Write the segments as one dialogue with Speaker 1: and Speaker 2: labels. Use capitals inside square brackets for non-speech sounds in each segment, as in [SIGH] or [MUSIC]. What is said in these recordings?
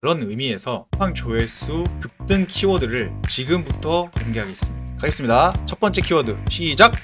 Speaker 1: 그런 의미에서 쿠팡 조회수 급등 키워드를 지금부터 공개하겠습니다. 가겠습니다. 첫 번째 키워드 시작!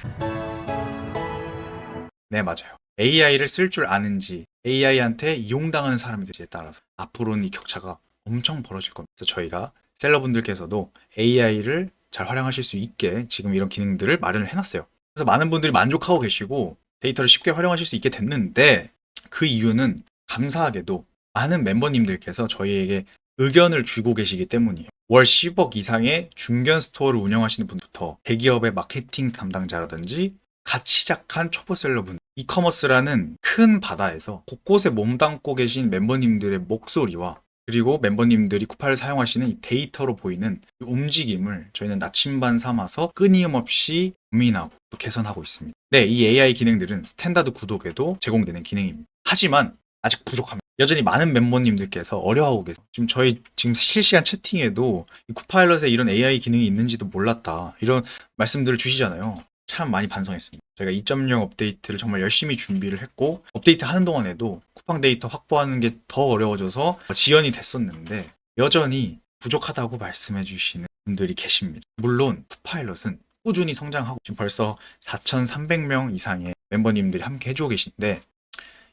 Speaker 1: 네, 맞아요. AI를 쓸 줄 아는지 AI한테 이용당하는 사람들에 따라서 앞으로는 이 격차가 엄청 벌어질 겁니다. 그래서 저희가 셀러분들께서도 AI를 잘 활용하실 수 있게 지금 이런 기능들을 마련을 해놨어요. 그래서 많은 분들이 만족하고 계시고 데이터를 쉽게 활용하실 수 있게 됐는데 그 이유는 감사하게도 많은 멤버님들께서 저희에게 의견을 주고 계시기 때문이에요. 월 10억 이상의 중견 스토어를 운영하시는 분부터 대기업의 마케팅 담당자라든지 갓 시작한 초보 셀러분, 이커머스라는 큰 바다에서 곳곳에 몸담고 계신 멤버님들의 목소리와 그리고 멤버님들이 쿠파를 사용하시는 이 데이터로 보이는 이 움직임을 저희는 나침반 삼아서 끊임없이 고민하고 또 개선하고 있습니다. 네, 이 AI 기능들은 스탠다드 구독에도 제공되는 기능입니다. 하지만 아직 부족합니다. 여전히 많은 멤버님들께서 어려워하고 계세요. 지금 저희 지금 실시간 채팅에도 이 쿠파일럿에 이런 AI 기능이 있는지도 몰랐다. 이런 말씀들을 주시잖아요. 참 많이 반성했습니다. 저희가 2.0 업데이트를 정말 열심히 준비를 했고 업데이트 하는 동안에도 쿠팡 데이터 확보하는 게 더 어려워져서 지연이 됐었는데 여전히 부족하다고 말씀해 주시는 분들이 계십니다. 물론 쿠파일럿은 꾸준히 성장하고 지금 벌써 4,300명 이상의 멤버님들이 함께 해주고 계신데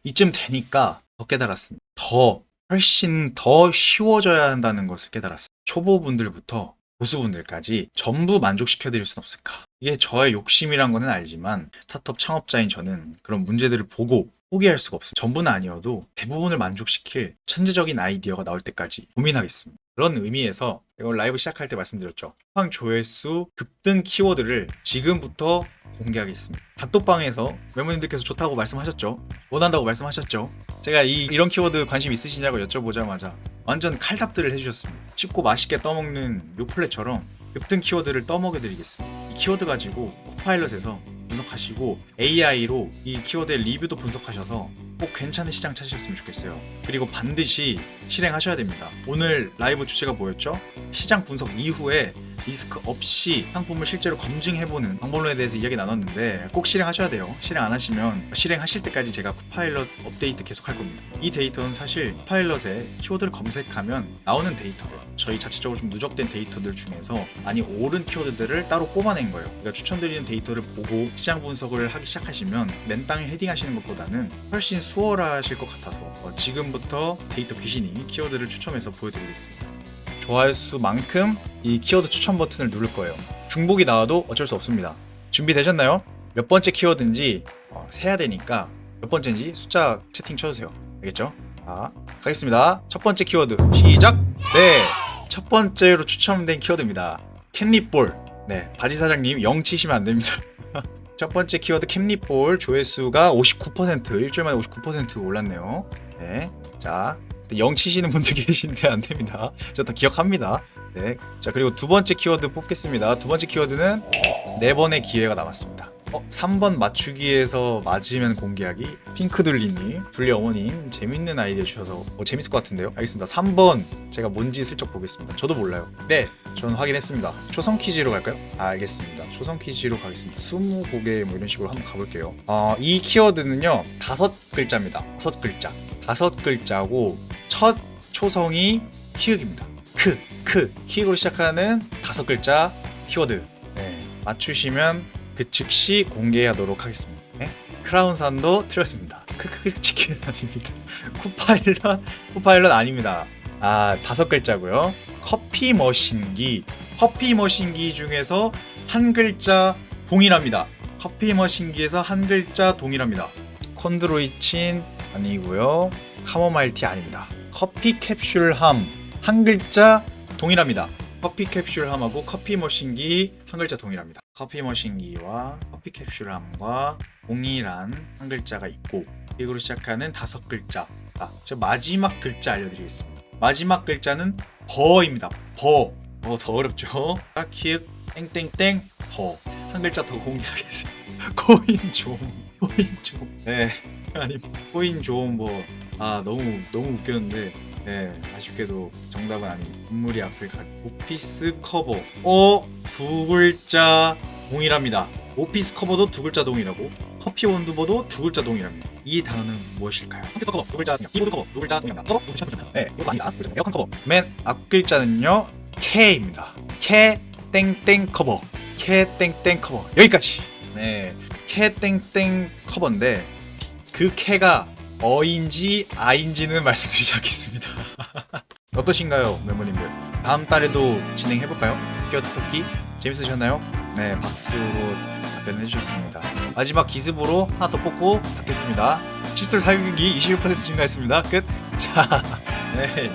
Speaker 1: 이쯤 되니까 더 깨달았습니다. 더 훨씬 더 쉬워져야 한다는 것을 깨달았습니다. 초보분들부터 고수분들까지 전부 만족시켜 드릴 순 없을까? 이게 저의 욕심이란 거는 알지만 스타트업 창업자인 저는 그런 문제들을 보고 포기할 수가 없습니다. 전부는 아니어도 대부분을 만족시킬 천재적인 아이디어가 나올 때까지 고민하겠습니다. 그런 의미에서 이걸 라이브 시작할 때 말씀드렸죠. 쿠팡 조회수 급등 키워드를 지금부터 공개하겠습니다. 닷도방에서 멤버님들께서 좋다고 말씀하셨죠. 원한다고 말씀하셨죠. 제가 이, 이런 키워드 관심 있으시냐고 여쭤보자마자 완전 칼답들을 해주셨습니다. 쉽고 맛있게 떠먹는 요플레처럼 급등 키워드를 떠먹여드리겠습니다. 이 키워드 가지고 쿠파일럿에서 분석하시고 AI로 이 키워드의 리뷰도 분석하셔서 꼭 괜찮은 시장 찾으셨으면 좋겠어요. 그리고 반드시 실행하셔야 됩니다. 오늘 라이브 주제가 뭐였죠? 시장 분석 이후에 리스크 없이 상품을 실제로 검증해보는 방법론에 대해서 이야기 나눴는데 꼭 실행하셔야 돼요. 실행 안 하시면 실행하실 때까지 제가 쿠파일럿 업데이트 계속 할 겁니다. 이 데이터는 사실 쿠파일럿에 키워드를 검색하면 나오는 데이터예요. 저희 자체적으로 좀 누적된 데이터들 중에서 많이 옳은 키워드들을 따로 뽑아낸 거예요. 그러니까 추천드리는 데이터를 보고 시장 분석을 하기 시작하시면 맨땅에 헤딩하시는 것보다는 훨씬 수월하실 것 같아서 어, 지금부터 데이터 귀신이 키워드를 추첨해서 보여드리겠습니다. 좋아요 수만큼 이 키워드 추천 버튼을 누를 거예요. 중복이 나와도 어쩔 수 없습니다. 준비되셨나요? 몇 번째 키워드인지 어, 세야 되니까 몇 번째인지 숫자 채팅 쳐주세요. 알겠죠? 자, 가겠습니다. 첫 번째 키워드 시작! 네! 첫 번째로 추첨된 키워드입니다. 캣닙볼. 네, 바지 사장님 영 치시면 안 됩니다. [LAUGHS] 첫 번째 키워드 캣닙볼 조회수가 59% 일주일 만에 59% 올랐네요. 네, 자, 영 치시는 분들 [LAUGHS] 계신데 안 됩니다. 저 다 기억합니다. 네, 자 그리고 두 번째 키워드 뽑겠습니다. 두 번째 키워드는 네 번의 기회가 남았습니다. 어, 3번 맞추기에서 맞으면 공개하기. 핑크둘리님 둘리 어머님 재밌는 아이디어 주셔서 어, 재밌을 것 같은데요? 알겠습니다. 3번 제가 뭔지 슬쩍 보겠습니다. 저도 몰라요. 네 저는 확인했습니다. 초성 퀴즈로 갈까요? 아, 알겠습니다. 초성 퀴즈로 가겠습니다. 20곡에 뭐 이런 식으로 한번 가볼게요. 어, 이 키워드는요 다섯 글자입니다. 다섯 글자. 다섯 글자고 첫 초성이 키읔입니다 크, 크, 키읔으로 시작하는 다섯 글자 키워드 네, 맞추시면 그 즉시 공개하도록 하겠습니다. 네? 크라운산도 틀렸습니다. 크크크 치킨은 [LAUGHS] 아닙니다. 쿠파일럿 쿠파일럿 아닙니다. 아 다섯 글자고요. 커피 머신기 커피 머신기 중에서 한 글자 동일합니다. 커피 머신기에서 한 글자 동일합니다. 콘드로이친 아니고요. 카모마일티 아닙니다. 커피 캡슐함 한 글자 동일합니다. 커피 캡슐함하고 커피 머신기 한 글자 동일합니다. 커피 머신기와 커피 캡슐함과 동일한 한 글자가 있고 이거로 시작하는 다섯 글자. 아, 저 마지막 글자 알려드리겠습니다. 마지막 글자는 버입니다. 버. 어, 더 어렵죠? 키읔 땡땡땡 버. 한 글자 더 공개하겠습니다. 코인 좀. 코인 좀. 네. 아니 코인 좀 뭐. 아 너무 너무 웃겼는데 네, 아쉽게도 정답은 아닙니다. 건물이 앞을 가. 오피스 커버. 어, 두 글자 동일합니다. 오피스 커버도 두 글자 동일하고 커피 원두버도 두 글자 동일합니다. 이 단어는 무엇일까요? 컴퓨터 커버, 두 글자 동양, 키보드 커버, 두 글자 동양, 커버, 두 글자 동양. 네, 이거 아니다. 에어컨 커버. 맨 앞 글자는요, K입니다. K 땡땡 커버, K 땡땡 커버. 여기까지. 네, K 땡땡 커버인데 그 K가 어인지 아인지는 말씀드리지 않겠습니다. [LAUGHS] 어떠신가요, 멤버님들? 다음 달에도 진행해 볼까요? 끼어 떡볶이 재밌으셨나요? 네, 박수로 답변해 주셨습니다. 마지막 기습으로 하나 더 뽑고 닫겠습니다. 칫솔 사용기 21% 증가했습니다. 끝. [LAUGHS] 자, 네.